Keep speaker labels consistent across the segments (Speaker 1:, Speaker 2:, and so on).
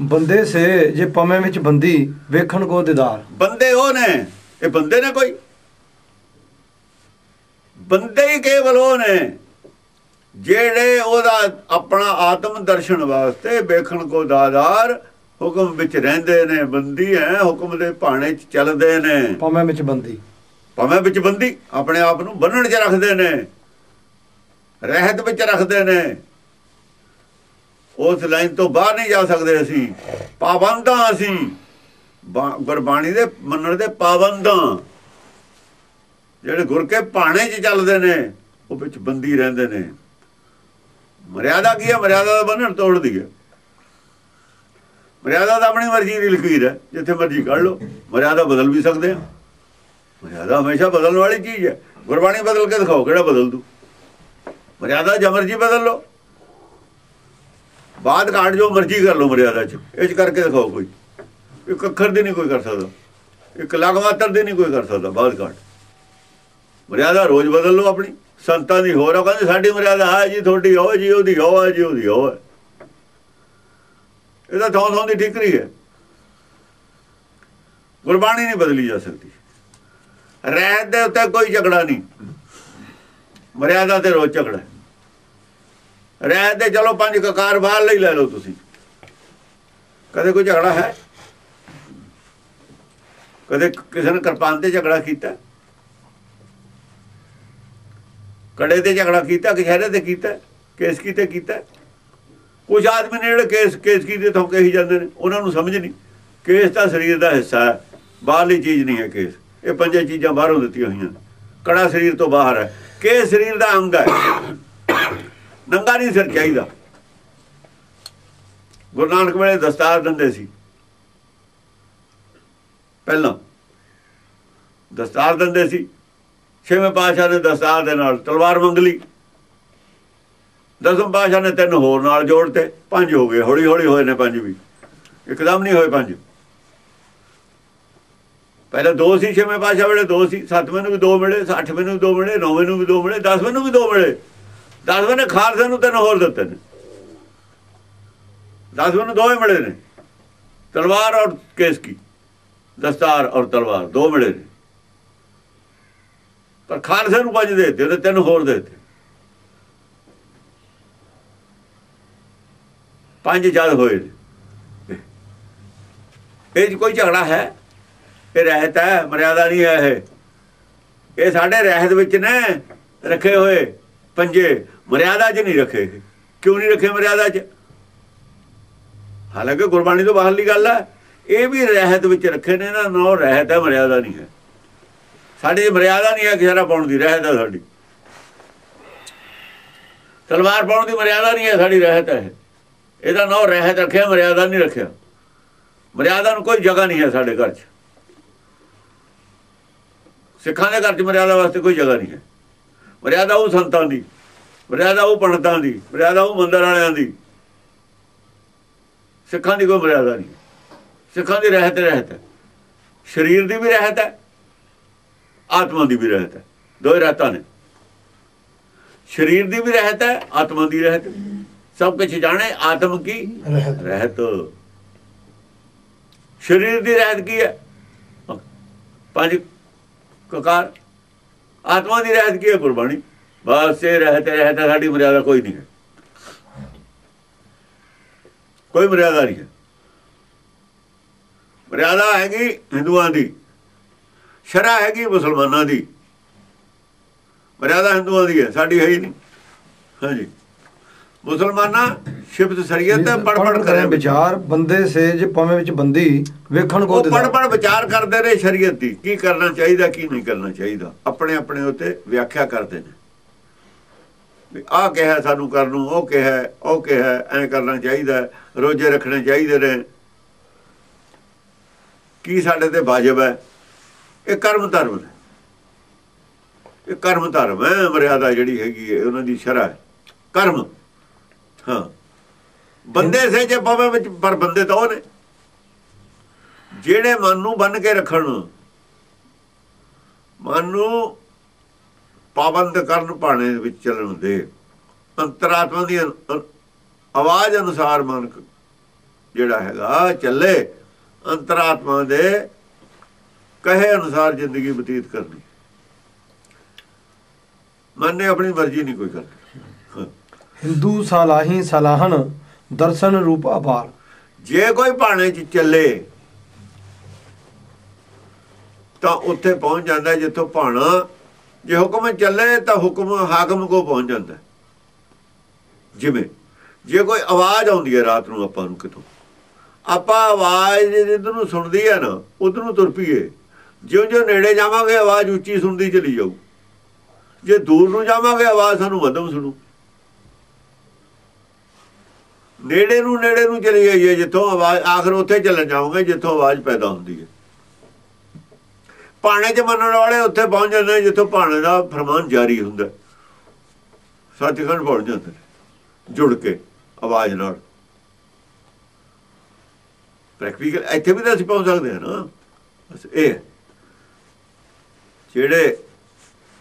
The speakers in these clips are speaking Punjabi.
Speaker 1: ਬੰਦੇ ਸੇ ਜੇ ਪਵੇਂ ਵਿੱਚ ਬੰਦੀ ਵੇਖਣ ਕੋ ਦਿਦਾਰ।
Speaker 2: ਬੰਦੇ ਉਹ ਨੇ ਇਹ ਬੰਦੇ ਨੇ ਕੋਈ? ਬੰਦੇ ਹੀ ਕੇਵਲ ਉਹ ਨੇ ਜਿਹੜੇ ਉਹਦਾ ਆਪਣਾ ਆਤਮ ਦਰਸ਼ਨ ਵਾਸਤੇ ਵੇਖਣ ਕੋ ਦਾਦਾਰ ਹੁਕਮ ਵਿੱਚ ਰਹਿੰਦੇ ਨੇ ਬੰਦੀ ਹੈ ਹੁਕਮ ਦੇ ਭਾਣੇ ਚ ਚੱਲਦੇ ਨੇ।
Speaker 1: ਪਵੇਂ ਵਿੱਚ ਬੰਦੀ।
Speaker 2: ਭਾਵੇਂ ਵਿੱਚ ਬੰਦੀ ਆਪਣੇ ਆਪ ਨੂੰ ਬੰਨਣ 'ਚ ਰੱਖਦੇ ਨੇ ਰਹਿਤ ਵਿੱਚ ਰੱਖਦੇ ਨੇ। ਉਸ ਲਾਈਨ ਤੋਂ ਬਾਹਰ ਨਹੀਂ ਜਾ ਸਕਦੇ ਅਸੀਂ। ਪਾਬੰਦਾਂ ਅਸੀਂ। ਗੁਰਬਾਣੀ ਦੇ ਮੰਨਣ ਦੇ ਪਾਬੰਦਾਂ। ਜਿਹੜੇ ਗੁਰ ਕੇ ਭਾਣੇ 'ਚ ਚੱਲਦੇ ਨੇ, ਉਹ ਵਿੱਚ ਬੰਦੀ ਰਹਿੰਦੇ ਨੇ। ਮਰਿਆਦਾ ਕੀ ਹੈ? ਮਰਿਆਦਾ ਦਾ ਬੰਨਣ ਤੋੜਦੀ ਹੈ ਮਰਿਆਦਾ ਤਾਂ ਆਪਣੀ ਮਰਜ਼ੀ ਦੀ ਲਕੀਰ ਹੈ। ਜਿੱਥੇ ਮਰਜ਼ੀ ਕੱਢ ਲਓ। ਮਰਿਆਦਾ ਬਦਲ ਵੀ ਸਕਦੇ ਆ। ਮਰਿਆਦਾ ਹਮੇਸ਼ਾ ਬਦਲਣ ਵਾਲੀ ਚੀਜ਼ ਹੈ। ਗੁਰਬਾਣੀ ਬਦਲ ਕੇ ਦਿਖਾਓ, ਕਿਹੜਾ ਬਦਲ ਦੂ ਮਰਿਆਦਾ ਜਾਂ ਮਰਜ਼ੀ ਬਦਲ ਲਓ। ਬਾਦ ਘਾਟ ਜੋ ਮਰਜ਼ੀ ਕਰ ਲਓ ਮਰਿਆਦਾ ਚ। ਇਹ ਚ ਕਰਕੇ ਦਿਖਾਓ ਕੋਈ। ਇੱਕ ਅੱਖਰ ਦੀ ਨਹੀਂ ਕੋਈ ਕਰ ਸਕਦਾ। ਇੱਕ ਲਗ ਮਾਤਰ ਦੀ ਨਹੀਂ ਕੋਈ ਕਰ ਸਕਦਾ ਬਾਦ ਘਾਟ ਮਰਿਆਦਾ ਰੋਜ਼ ਬਦਲ ਲਓ ਆਪਣੀ। ਸੰਤਾਂ ਦੀ ਹੋਰ ਆ, ਕਹਿੰਦੇ ਸਾਡੀ ਮਰਿਆਦਾ ਆ ਜੀ, ਤੁਹਾਡੀ ਹੋ ਜੀ, ਉਹਦੀ ਹੋ ਹੈ ਜੀ, ਉਹਦੀ ਹੋ ਹੈ ਇਹਦਾ ਥਾਂ ਥੋਂ ਦੀ ਠਿਕਰੀ ਹੈ। ਗੁਰਬਾਣੀ ਨਹੀਂ ਬਦਲੀ ਜਾ ਸਕਦੀ। ਰਹਿਤ ਦੇ ਉੱਤੇ ਕੋਈ ਝਗੜਾ ਨਹੀਂ। ਮਰਿਆਦਾ ਤੇ ਰੋਜ਼ ਝਗੜਾ ਰਹਿ 'ਤੇ ਚਲੋ ਪੰਜ ਕਕਾਰ ਬਾਹਰ ਲਈ ਲੈ ਲਓ ਤੁਸੀਂ। ਕਦੇ ਕੋਈ ਝਗੜਾ ਹੈ? ਕਦੇ ਕਿਸੇ ਨੇ ਕਿਰਪਾਨ ਤੇ ਝਗੜਾ ਕੀਤਾ? ਕੜੇ ਤੇ ਝਗੜਾ ਕੀਤਾ ਕਿਸ਼ਹਰੇ ਤੇ ਕੀਤਾ? ਕੇਸ ਕੀਤੇ ਕੀਤਾ? ਕੁਝ ਆਦਮੀ ਨੇ ਜਿਹੜੇ ਕੇਸ ਕੇਸ ਕੀਤੇ ਤੋਂ ਕਹੀ ਜਾਂਦੇ ਨੇ। ਉਹਨਾਂ ਨੂੰ ਸਮਝ ਨਹੀਂ। ਕੇਸ ਤਾਂ ਸਰੀਰ ਦਾ ਹਿੱਸਾ ਹੈ। ਬਾਹਰਲੀ ਚੀਜ਼ ਨਹੀਂ ਹੈ ਕੇਸ। ਇਹ ਪੰਜੇ ਚੀਜ਼ਾਂ ਬਾਹਰੋਂ ਦਿੱਤੀਆਂ ਹੋਈਆਂ ਕੜਾ ਸਰੀਰ ਤੋਂ ਬਾਹਰ ਹੈ। ਕੇਸ ਸਰੀਰ ਦਾ ਅੰਗ ਹੈ। ਨੰਗਾ ਨਹੀਂ ਸਿਰ ਚਾਹੀਦਾ। ਗੁਰੂ ਨਾਨਕ ਵੇਲੇ ਦਸਤਾਰ ਦਿੰਦੇ ਸੀ। ਪਹਿਲਾਂ ਦਸਤਾਰ ਦਿੰਦੇ ਸੀ। ਛੇਵੇਂ ਪਾਤਸ਼ਾਹ ਨੇ ਦਸਤਾਰ ਦੇ ਨਾਲ ਤਲਵਾਰ ਮੰਗ ਲਈ। ਦਸਮ ਪਾਤਸ਼ਾਹ ਨੇ ਤਿੰਨ ਹੋਰ ਨਾਲ ਜੋੜਤੇ ਪੰਜ ਹੋ ਗਏ। ਹੌਲੀ ਹੌਲੀ ਹੋਏ ਨੇ ਪੰਜ ਵੀ। ਇੱਕਦਮ ਨਹੀਂ ਹੋਏ ਪੰਜ। ਪਹਿਲਾਂ ਦੋ ਸੀ ਛੇਵੇਂ ਪਾਤਸ਼ਾਹ ਵੇਲੇ, ਦੋ ਸੀ। ਸੱਤਵੇਂ ਨੂੰ ਵੀ ਦੋ ਮਿਲੇ, ਅੱਠਵੇਂ ਨੂੰ ਵੀ ਦੋ ਮਿਲੇ, ਨੌਵੇਂ ਨੂੰ ਵੀ ਦੋ ਮਿਲੇ, ਦਸਵੇਂ ਨੂੰ ਵੀ ਦੋ ਮਿਲੇ। ਦਸਵੇਂ ਨੇ ਖਾਲਸੇ ਨੂੰ ਤਿੰਨ ਹੋਰ ਦਿੱਤੇ ਨੇ। ਦਸਵੇਂ ਨੂੰ ਦੋਵੇਂ ਮਿਲੇ ਨੇ। ਤਲਵਾਰ ਔਰ ਕੇਸ ਕੀ? ਦਸਤਾਰ ਔਰ ਤਲਵਾਰ, ਦੋ ਮਿਲੇ ਨੇ। ਪਰ ਖਾਲਸੇ ਨੂੰ ਪੰਜ ਦੇ ਦਿੱਤੇ ਉਹਨੇ ਤਿੰਨ ਹੋਰ ਦੇ ਦਿੱਤੇ। ਪੰਜ ਜਦ ਹੋਏ ਨੇ। ਇਹ 'ਚ ਕੋਈ ਝਗੜਾ ਹੈ? ਇਹ ਰਹਿਤ ਹੈ, ਮਰਿਆਦਾ ਨਹੀਂ ਹੈ ਇਹ। ਇਹ ਸਾਡੇ ਰਹਿਤ ਵਿੱਚ ਨੇ, ਰੱਖੇ ਹੋਏ। ਪੰਜੇ, ਮਰਿਆਦਾ 'ਚ ਨਹੀਂ ਰੱਖੇ। ਕਿਉਂ ਨਹੀਂ ਰੱਖੇ ਮਰਿਆਦਾ 'ਚ? ਹਾਲਾਂਕਿ ਗੁਰਬਾਣੀ ਤੋਂ ਬਾਹਰਲੀ ਗੱਲ ਹੈ ਇਹ ਵੀ ਰਹਿਤ ਵਿੱਚ ਰੱਖੇ ਨੇ ਨਾ, ਨੋ ਰਹਿਤ ਹੈ, ਮਰਿਆਦਾ ਨਹੀਂ ਹੈ। ਸਾਡੀ ਮਰਿਆਦਾ ਨਹੀਂ ਹੈ ਕਿਹੜਾ ਪਾਉਣ ਦੀ, ਰਹਿਤ ਹੈ ਸਾਡੀ। ਤਲਵਾਰ ਪਾਉਣ ਦੀ ਮਰਿਆਦਾ ਨਹੀਂ ਹੈ, ਸਾਡੀ ਰਹਿਤ ਹੈ। ਇਹਦਾ ਨੋ ਰਹਿਤ ਰੱਖਿਆ, ਮਰਿਆਦਾ ਨਹੀਂ ਰੱਖਿਆ। ਮਰਿਆਦਾ ਨੂੰ ਕੋਈ ਜਗ੍ਹਾ ਨਹੀਂ ਹੈ ਸਾਡੇ ਘਰ 'ਚ। ਸਿੱਖਾਂ ਦੇ ਘਰ 'ਚ ਮਰਿਆਦਾ ਵਾਸਤੇ ਕੋਈ ਜਗ੍ਹਾ ਨਹੀਂ ਹੈ। ਮਰਿਆਦਾ ਉਹ ਸੰਤਾਂ ਦੀ ਮਰਿਆਦਾ ਉਹ ਪੰਡਤਾਂ ਦੀ ਮਰਿਆਦਾ ਉਹ ਮੰਦਰ ਵਾਲਿਆਂ ਦੀ। ਸਿੱਖਾਂ ਦੀ ਕੋਈ ਮਰਿਆਦਾ ਨਹੀਂ। ਸਿੱਖਾਂ ਦੀ ਰਹਿਤ ਰਹਿਤ ਹੈ। ਸਰੀਰ ਦੀ ਵੀ ਰਹਿਤ ਹੈ ਆਤਮਾ ਦੀ ਵੀ ਰਹਿਤ ਹੈ। ਦੋਏ ਰਹਿਤਾਂ ਨੇ। ਸਰੀਰ ਦੀ ਵੀ ਰਹਿਤ ਹੈ ਆਤਮਾ ਦੀ ਰਹਿਤ। ਸਭ ਕੁਝ ਜਾਣੇ ਆਤਮ ਕੀ?
Speaker 1: ਰਹਿਤ।
Speaker 2: ਸਰੀਰ ਦੀ ਰਹਿਤ ਕੀ ਹੈ? ਪੰਜ ਕਕਾਰ। ਆਤਮਾ ਦੀ ਰਹਿਤ ਕੀ ਹੈ ਗੁਰਬਾਣੀ ਬਸ ਇਹ ਰਹਿਤ ਹੈ, ਰਹਿਤ ਸਾਡੀ ਮਰਿਆਦਾ ਕੋਈ ਨਹੀਂ ਹੈ। ਕੋਈ ਮਰਿਆਦਾ ਨਹੀਂ ਹੈ। ਮਰਿਆਦਾ ਹੈਗੀ ਹਿੰਦੂਆਂ ਦੀ ਸ਼ਰਾ ਹੈਗੀ ਮੁਸਲਮਾਨਾਂ ਦੀ। ਮਰਿਆਦਾ ਹਿੰਦੂਆਂ ਦੀ ਹੈ ਸਾਡੀ ਹੈ ਹੀ ਨਹੀਂ। ਹਾਂਜੀ। ਮੁਸਲਮਾਨਾਂ ਸ਼ਿਫਤ ਸ਼ਰੀਅਤ ਤੇ ਪੜ ਪੜ ਕਰੇ
Speaker 1: ਵਿਚਾਰ ਬੰਦੇ ਸੇ ਜੇ ਪਵੇਂ ਵਿੱਚ ਬੰਦੀ ਵੇਖਣ ਕੋ
Speaker 2: ਉਹ ਪੜ ਪੜ ਵਿਚਾਰ ਕਰਦੇ ਨੇ ਸ਼ਰੀਅਤ ਦੀ ਕੀ ਕਰਨਾ ਚਾਹੀਦਾ ਕੀ ਨਹੀਂ ਕਰਨਾ ਚਾਹੀਦਾ। ਆਪਣੇ ਆਪਣੇ ਉੱਤੇ ਵਿਆਖਿਆ ਕਰਦੇ ਨੇ। ਵੀ ਆਹ ਕਿਹਾ ਸਾਨੂੰ ਕਰਨ ਨੂੰ ਉਹ ਕਿਹਾ ਉਹ ਕਿਹਾ ਐ ਕਰਨਾ ਚਾਹੀਦਾ ਹੈ, ਰੋਜ਼ੇ ਰੱਖਣੇ ਚਾਹੀਦੇ ਨੇ। ਕੀ ਸਾਡੇ ਤੇ ਵਾਜਬ ਹੈ? ਇਹ ਕਰਮ ਧਰਮ ਇਹ ਕਰਮ ਧਰਮ ਹੈ ਮਰਿਆਦਾ ਜਿਹੜੀ ਹੈਗੀ ਹੈ ਉਹਨਾਂ ਦੀ ਸ਼ਰ੍ਹਾ ਹੈ। ਕਰਮ। ਹਾਂ। ਬੰਦੇ ਸੇ ਜੇ ਪਵੇ ਵਿੱਚ ਪਰ ਬੰਦੇ ਤਾਂ ਉਹ ਨੇ। ਜਿਹੜੇ ਮਨ ਨੂੰ ਬੰਨ ਕੇ ਰੱਖਣ ਮਨ ਨੂੰ ਪਾਬੰਦ ਕਰਨ ਪਾਣੇ ਵਿੱਚ ਚੱਲਣ ਦੇ ਅੰਤਰਾਤਮਾ ਦੀ ਆਵਾਜ਼ ਅਨੁਸਾਰ ਮਨ ਜਿਹੜਾ ਹੈਗਾ ਚੱਲੇ। ਅੰਤਰਾਤਮਾ ਦੇ ਕਹੇ ਅਨੁਸਾਰ ਜ਼ਿੰਦਗੀ ਬਤੀਤ ਕਰਨੀ। ਮਨ ਨੇ ਆਪਣੀ ਮਰਜ਼ੀ ਨਹੀਂ ਕੋਈ ਕਰਨੀ।
Speaker 1: ਹਿੰਦੂ ਸਲਾਹੀ ਸਲਾਹਨ ਦਰਸ਼ਨ ਰੂਪ ਅਪਾਰ।
Speaker 2: ਜੇ ਕੋਈ ਭਾਣੇ ਚ ਚੱਲੇ, ਤਾਂ ਉੱਥੇ ਪਹੁੰਚ ਜਾਂਦਾ ਜਿੱਥੋਂ ਭਾਣਾ ਜੇ ਹੁਕਮ ਚੱਲੇ, ਤਾਂ ਹੁਕਮ, ਹਾਕਮ ਕੋ ਪਹੁੰਚ ਜਾਂਦਾ ਜਿਵੇਂ, ਜੇ ਕੋਈ ਆਵਾਜ਼ ਆਉਂਦੀ ਹੈ ਰਾਤ ਨੂੰ ਆਪਾਂ ਨੂੰ ਕਿਤੋਂ, ਆਪਾਂ ਆਵਾਜ਼ ਜਿੱਧਰ ਨੂੰ ਸੁਣਦੀ ਹੈ ਨਾ, ਉਧਰ ਨੂੰ ਤੁਰ ਪਈਏ। ਜਿਉਂ ਜਿਉਂ ਨੇੜੇ ਜਾਵਾਂਗੇ, ਆਵਾਜ਼ ਉੱਚੀ ਸੁਣਦੀ ਚਲੀ ਜਾਊ। ਜੇ ਦੂਰ ਨੂੰ ਜਾਵਾਂਗੇ, ਆਵਾਜ਼ ਸਾਨੂੰ ਮੱਧਮ ਸੁਣੂ। ਨੇੜੇ ਨੂੰ ਨੇੜੇ ਨੂੰ ਚਲੀ ਜਾਈਏ ਜਿੱਥੋਂ ਆਵਾਜ਼, ਆਖਰ ਉੱਥੇ ਚੱਲਣ ਜਾਵਾਂਗੇ ਜਿੱਥੋਂ ਆਵਾਜ਼ ਪੈਦਾ ਹੁੰਦੀ ਹੈ। ਪਾਣੇ 'ਚ ਮੰਨਣ ਵਾਲੇ ਉੱਥੇ ਪਹੁੰਚ ਜਾਂਦੇ ਨੇ, ਜਿੱਥੋਂ ਪਾਣੇ ਦਾ ਫਰਮਾਨ ਜਾਰੀ ਹੁੰਦਾ ਸੱਚਖੰਡ ਪਹੁੰਚ ਜਾਂਦੇ ਨੇ, ਜੁੜ ਕੇ ਆਵਾਜ਼ ਨਾਲ। ਪ੍ਰੈਕਟੀਕਲ ਇੱਥੇ ਵੀ ਤਾਂ ਅਸੀਂ ਪਹੁੰਚ ਸਕਦੇ ਹਾਂ ਨਾ। ਬਸ ਇਹ ਹੈ। ਜਿਹੜੇ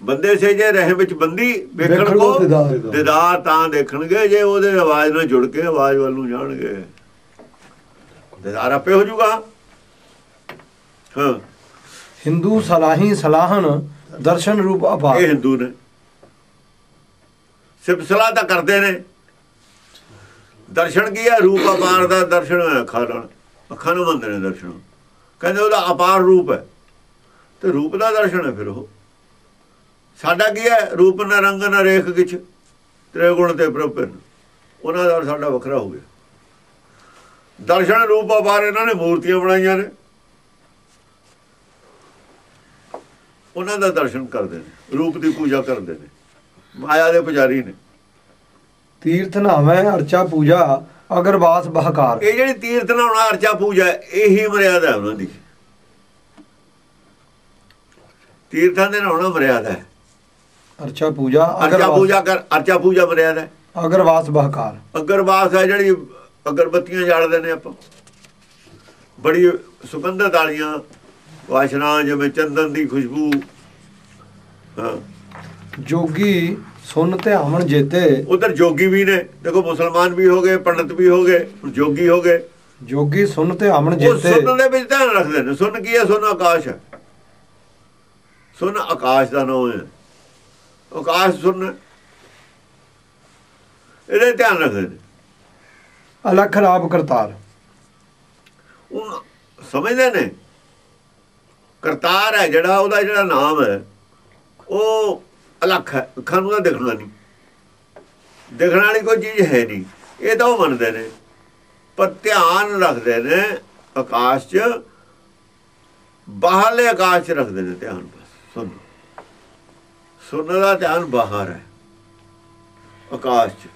Speaker 2: ਬੰਦੇ ਸੇ ਜੇ ਰਹਿ ਵਿੱਚ ਬੰਦੀ ਵੇਖਣ ਕੋ
Speaker 1: ਦਿਦਾਰ।
Speaker 2: ਤਾਂ ਦੇਖਣਗੇ ਜੇ ਉਹਦੇ ਆਵਾਜ਼ ਨਾਲ ਜੁੜ ਕੇ ਆਵਾਜ਼ ਵੱਲ ਨੂੰ ਜਾਣਗੇ। ਦਿਦਾਰ ਆਪੇ ਹੋ ਜਾਊਗਾ। ਹਾਂ।
Speaker 1: ਹਿੰਦੂ ਸਲਾਹੀ ਸਲਾਹਨ ਦਰਸ਼ਨ ਰੂਪ
Speaker 2: ਇਹ
Speaker 1: ਅਪਾਰ
Speaker 2: ਹਿੰਦੂ ਨੇ। ਸਿਰਫ ਸਲਾਹ ਤਾਂ ਕਰਦੇ ਨੇ। ਦਰਸ਼ਨ ਕੀ ਹੈ? ਰੂਪ ਅਪਾਰ ਦਾ ਦਰਸ਼ਨ ਅੱਖਾਂ ਨਾਲ। ਅੱਖਾਂ ਨੂੰ ਮੰਨਦੇ ਨੇ ਦਰਸ਼ਨ। ਕਹਿੰਦੇ ਉਹਦਾ ਅਪਾਰ ਰੂਪ ਹੈ। ਤੇ ਰੂਪ ਦਾ ਦਰਸ਼ਨ ਹੈ ਫਿਰ ਉਹ। ਸਾਡਾ ਕੀ ਹੈ? ਰੂਪ ਨਾ ਰੰਗ ਨਾ ਰੇਖ ਕਿਛ। ਤ੍ਰੇ ਗੁਣ ਤੇ ਪ੍ਰਪਨ ਉਹਨਾਂ ਦਾ ਸਾਡਾ ਵੱਖਰਾ ਹੋ ਗਿਆ। ਦਰਸ਼ਨ ਰੂਪ ਅਪਾਰ ਇਹਨਾਂ ਨੇ ਮੂਰਤੀਆਂ ਬਣਾਈਆਂ ਨੇ। ਉਹਨਾਂ ਦਾ ਦਰਸ਼ਨ ਕਰਦੇ ਨੇ। ਰੂਪ ਦੀ ਪੂਜਾ ਕਰਦੇ ਨੇ। ਮਾਇਆ ਦੇ ਪੁਜਾਰੀ ਨੇ।
Speaker 1: ਤੀਰਥ ਨਾਵੇਂ ਅਰਚਾ ਪੂਜਾ ਅਗਰਵਾਸ ਬਹਕਾਰ।
Speaker 2: ਇਹ ਜਿਹੜੀ ਤੀਰਥ ਨਹਾਉਣਾ ਅਰਚਾ ਪੂਜਾ ਇਹੀ ਮਰਿਆਦਾ ਹੈ ਉਹਨਾਂ ਦੀ। ਤੀਰਥਾਂ ਦੇ ਨਹਾਉਣਾ ਮਰਿਆਦਾ ਹੈ।
Speaker 1: ਅਰਚਾ ਪੂਜਾ
Speaker 2: ਅਰਚਾ ਪੂਜਾ ਕਰ ਅਰਚਾ ਪੂਜਾ ਮਰਿਆਦਾ ਹੈ
Speaker 1: ਅਗਰਵਾਸ ਬਹਕਾਰ।
Speaker 2: ਅਗਰਵਾਸ ਹੈ ਜਿਹੜੀ ਅਗਰਬੱਤੀਆਂ ਜਾਲਦੇ ਨੇ ਆਪਾਂ। ਬੜੀ ਸੁਗੰਧਤ ਵਾਲੀਆਂ ਵਾਸ਼ਨਾ ਜਿਵੇਂ ਚੰਦਨ ਦੀ ਖੁਸ਼ਬੂ।
Speaker 1: ਜੋਗੀ ਸੁਨ ਧਿਆਵਨ ਜੇਤੇ।
Speaker 2: ਉਧਰ ਜੋਗੀ ਵੀ ਨੇ। ਦੇਖੋ ਮੁਸਲਮਾਨ ਵੀ ਹੋ ਗਏ ਪੰਡਤ ਵੀ ਹੋ ਗਏ ਜੋਗੀ ਹੋ ਗਏ।
Speaker 1: ਜੋਗੀ ਸੁਨ ਧਿਆਵਨ
Speaker 2: ਉਹ
Speaker 1: ਜੇਤੇ।
Speaker 2: ਸੁਣ ਦੇ ਵਿੱਚ ਧਿਆਨ ਰੱਖਦੇ ਨੇ। ਸੁਣ ਕੀ ਹੈ? ਸੁਣ ਆਕਾਸ਼ ਹੈ। ਸੁਣ ਆਕਾਸ਼ ਦਾ ਨਾਮ ਹੈ। ਆਕਾਸ਼ ਸੁਣ ਇਹਦੇ ਧਿਆਨ ਰੱਖਦੇ ਨੇ।
Speaker 1: ਅਲਖ ਰਾਬ ਕਰਤਾਰ।
Speaker 2: ਉਹ ਸਮਝਦੇ ਨੇ ਕਰਤਾਰ ਹੈ ਜਿਹੜਾ ਉਹਦਾ ਜਿਹੜਾ ਨਾਮ ਹੈ ਉਹ ਅਲੱਖ ਹੈ ਅੱਖਾਂ ਨੂੰ ਤਾਂ ਦਿਖਣਾ ਨਹੀਂ। ਦਿਖਣ ਵਾਲੀ ਕੋਈ ਚੀਜ਼ ਹੈ ਨਹੀਂ ਇਹ ਤਾਂ ਉਹ ਮੰਨਦੇ ਨੇ। ਪਰ ਧਿਆਨ ਰੱਖਦੇ ਨੇ ਆਕਾਸ਼ 'ਚ ਬਾਹਰਲੇ ਆਕਾਸ਼ ਰੱਖਦੇ ਨੇ ਧਿਆਨ ਬਸ ਸੁਣ। ਸੁਣਨ ਦਾ ਧਿਆਨ ਬਾਹਰ ਹੈ। ਆਕਾਸ਼ 'ਚ।